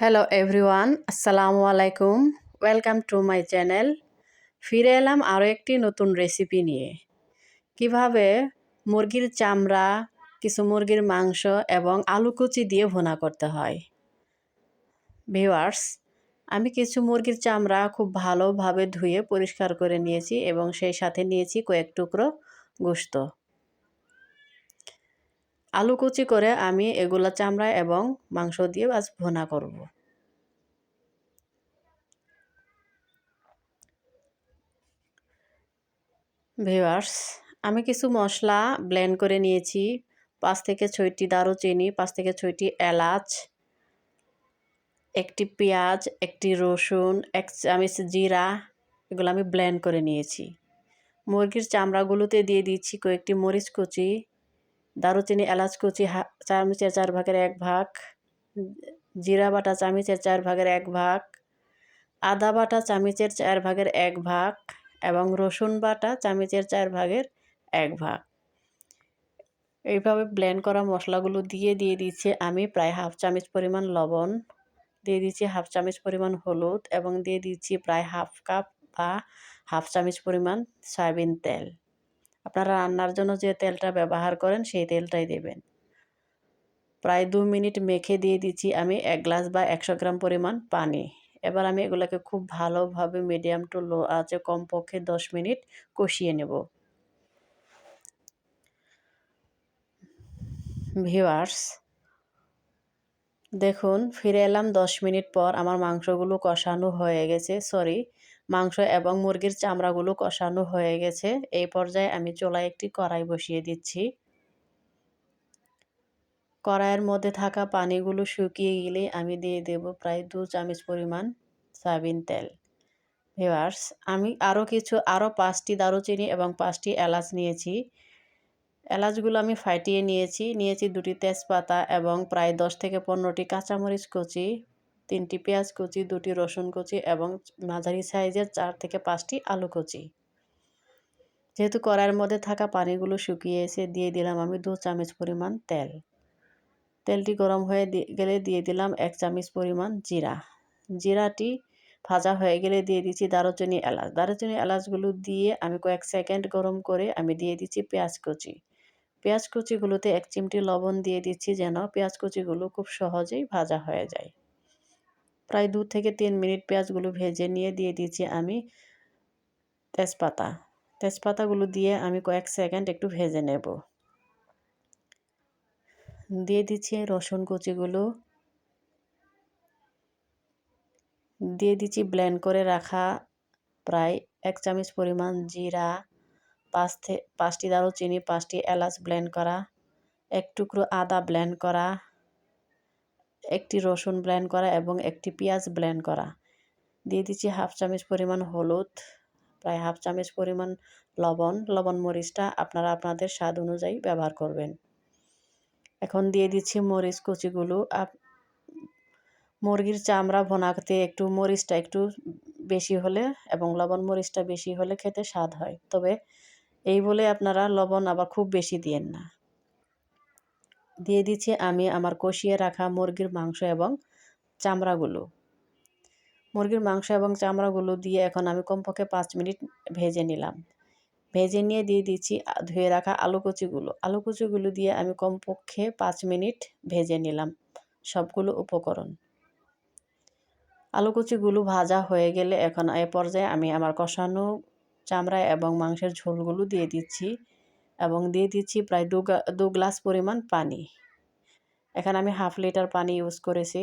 Hello everyone আসসালামু আলাইকুম welcome to my channel ফিরে এলাম আরও একটি নতুন রেসিপি নিয়ে। কীভাবে মুরগির চামড়া, কিছু মুরগির মাংস এবং আলু কুচি দিয়ে ভুনা করতে হয়? ভিওয়ার্স আমি কিছু মুরগির চামড়া খুব ভালোভাবে ধুয়ে পরিষ্কার করে নিয়েছি এবং সেই সাথে নিয়েছি কয়েক টুকরো গোস্ত। আলু কুচি করে আমি এগুলা চামড়া এবং মাংস দিয়ে আজ ভোনা করব। ভিওয়ার্স আমি কিছু মশলা ব্লেন্ড করে নিয়েছি। পাঁচ থেকে ছয়টি দারুচিনি, পাঁচ থেকে ছয়টি এলাচ, একটি পেঁয়াজ, একটি রসুন, এক চামচ জিরা, এগুলো আমি ব্লেন্ড করে নিয়েছি। মুরগির চামড়াগুলোতে দিয়ে দিচ্ছি কয়েকটি মরিচ কুচি দারুচিনি, এলাচ কুচি চামচের চার ভাগের এক ভাগ, জিরা বাটা চামচের চার ভাগের এক ভাগ, আদা বাটা চামচের চার ভাগের এক ভাগ এবং রসুন বাটা চামচের চার ভাগের এক ভাগ। এইভাবে ব্লেন্ড করা মশলাগুলো দিয়ে দিয়ে দিচ্ছি আমি প্রায় হাফ চামচ পরিমাণ লবণ, দিয়ে দিচ্ছি হাফ চামচ পরিমাণ হলুদ এবং দিয়ে দিচ্ছি প্রায় হাফ কাপ বা হাফ চামচ পরিমাণ সয়াবিন তেল। আপনারা রান্নার জন্য যে তেলটা ব্যবহার করেন, সেই তেলটাই দেবেন। প্রায় দু মিনিট মেখে দিয়ে দিচ্ছি আমি এক গ্লাস বা একশো গ্রাম পরিমাণ পানি। এবার আমি এগুলোকে খুব ভালোভাবে মিডিয়াম টু লো আছে কমপক্ষে দশ মিনিট কষিয়ে নেব। ভিওয়ার্স দেখুন, ফিরে এলাম দশ মিনিট পর, আমার মাংসগুলো কষানো হয়ে গেছে, সরি মাংস এবং মুরগির চামড়াগুলো কষানো হয়ে গেছে। এই পর্যায়ে আমি চোলায় একটি কড়াই বসিয়ে দিচ্ছি। কড়াইয়ের মধ্যে থাকা পানিগুলো শুকিয়ে গেলে আমি দিয়ে দেব প্রায় দু চামচ পরিমাণ সয়াবিন তেল। ভিওয়ার্স আমি আরও কিছু, আরও পাঁচটি দারুচিনি এবং পাঁচটি এলাচ নিয়েছি। এলাচগুলো আমি ফাটিয়ে নিয়েছি। নিয়েছি দুটি তেজপাতা এবং প্রায় দশ থেকে পনেরোটি কাঁচামরিচ কুচি। তিনটি পেঁয়াজ কুচি, দুটি রসুন কুচি এবং মাঝারি সাইজের চার থেকে পাঁচটি আলু কুচি। যেহেতু কড়াইয়ের মধ্যে থাকা পানিগুলো শুকিয়ে এসে দিয়ে দিলাম আমি দু চামচ পরিমাণ তেল। তেলটি গরম হয়ে গেলে দিয়ে দিলাম এক চামচ পরিমাণ জিরা। জিরাটি ভাজা হয়ে গেলে দিয়ে দিচ্ছি দারুচিনি এলাচ। দারুচিনি এলাচগুলো দিয়ে আমি কয়েক সেকেন্ড গরম করে আমি দিয়ে দিচ্ছি পেঁয়াজ কুচি। পেঁয়াজ কুচিগুলোতে এক চিমটি লবণ দিয়ে দিচ্ছি যেন পেঁয়াজ কুচিগুলো খুব সহজেই ভাজা হয়ে যায়। প্রায় দু থেকে তিন মিনিট পেঁয়াজগুলো ভেজে নিয়ে দিয়ে দিচ্ছি আমি তেজপাতা। তেজপাতাগুলো দিয়ে আমি কয়েক সেকেন্ড একটু ভেজে নেব। দিয়ে দিচ্ছি রসুন কুচিগুলো। দিয়ে দিচ্ছি ব্লেন্ড করে রাখা প্রায় এক চামচ পরিমাণ জিরা, পাঁচ পাঁচটি দারুচিনি, পাঁচটি এলাচ ব্লেন্ড করা, এক টুকরো আদা ব্লেন্ড করা একটি রসুন ব্লেন্ড করা এবং একটি পেঁয়াজ ব্লেন্ড করা। দিয়ে দিচ্ছি হাফ চামচ পরিমাণ হলুদ, প্রায় হাফ চামচ পরিমাণ লবণ। লবণ মরিচটা আপনারা আপনাদের স্বাদ অনুযায়ী ব্যবহার করবেন। এখন দিয়ে দিচ্ছি মরিচ কুচিগুলো। আপ মুরগির চামড়া ভোনাতে একটু মরিচটা একটু বেশি হলে এবং লবণ মরিচটা বেশি হলে খেতে স্বাদ হয়। তবে এই বলে আপনারা লবণ আবার খুব বেশি দিয়েন না। দিয়ে দিচ্ছি আমি আমার কষিয়ে রাখা মুরগির মাংস এবং চামড়াগুলো। মুরগির মাংস এবং চামড়াগুলো দিয়ে এখন আমি কমপক্ষে পাঁচ মিনিট ভেজে নিলাম। ভেজে নিয়ে দিয়ে দিচ্ছি ধুয়ে রাখা আলু কুচিগুলো। আলু কুচিগুলো দিয়ে আমি কমপক্ষে পাঁচ মিনিট ভেজে নিলাম সবগুলো উপকরণ। আলু কুচিগুলো ভাজা হয়ে গেলে এখন এ পর্যায়ে আমি আমার কষানো চামড়া এবং মাংসের ঝোলগুলো দিয়ে দিচ্ছি। এবং দিয়ে দিচ্ছি প্রায় দু দু গ্লাস পরিমাণ পানি। এখানে আমি হাফ লিটার পানি ইউজ করেছি।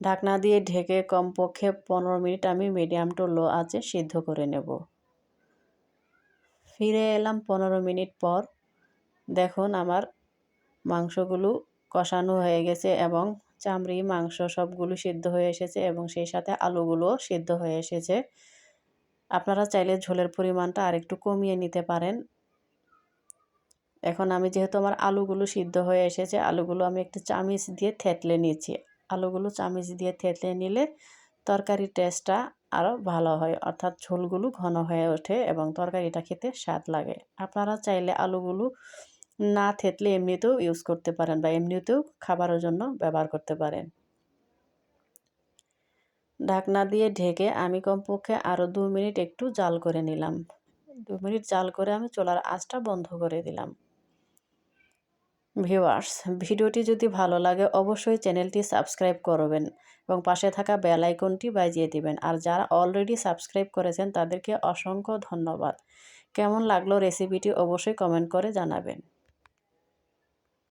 ঢাকনা দিয়ে ঢেকে কমপক্ষে পনেরো মিনিট আমি মিডিয়াম টু লো আছে সিদ্ধ করে নেব। ফিরে এলাম পনেরো মিনিট পর। দেখুন আমার মাংসগুলো কষানো হয়ে গেছে এবং চামড়ি, মাংস সবগুলো সিদ্ধ হয়ে এসেছে এবং সেই সাথে আলুগুলোও সিদ্ধ হয়ে এসেছে। আপনারা চাইলে ঝোলের পরিমাণটা আরেকটু কমিয়ে নিতে পারেন। এখন আমি যেহেতু আমার আলুগুলো সিদ্ধ হয়ে এসেছে, আলুগুলো আমি একটু চামিচ দিয়ে থেতলে নিয়েছি। আলুগুলো চামিচ দিয়ে থেতলে নিলে তরকারির টেস্টটা আরও ভালো হয়, অর্থাৎ ঝোলগুলো ঘন হয়ে ওঠে এবং তরকারিটা খেতে স্বাদ লাগে। আপনারা চাইলে আলুগুলো না থেতলে এমনিতেও ইউজ করতে পারেন বা এমনিতেও খাবারের জন্য ব্যবহার করতে পারেন। ঢাকনা দিয়ে ঢেকে আমি কমপক্ষে আরও দু মিনিট একটু জাল করে নিলাম। দু মিনিট জাল করে আমি চুলার আঁচটা বন্ধ করে দিলাম। ভিউয়ার্স, ভিডিওটি যদি ভালো লাগে অবশ্যই চ্যানেলটি সাবস্ক্রাইব করবেন এবং পাশে থাকা বেল আইকনটি বাজিয়ে দিবেন। আর যারা অলরেডি সাবস্ক্রাইব করেছেন তাদেরকে অসংখ্য ধন্যবাদ। কেমন লাগল রেসিপিটি অবশ্যই কমেন্ট করে জানাবেন।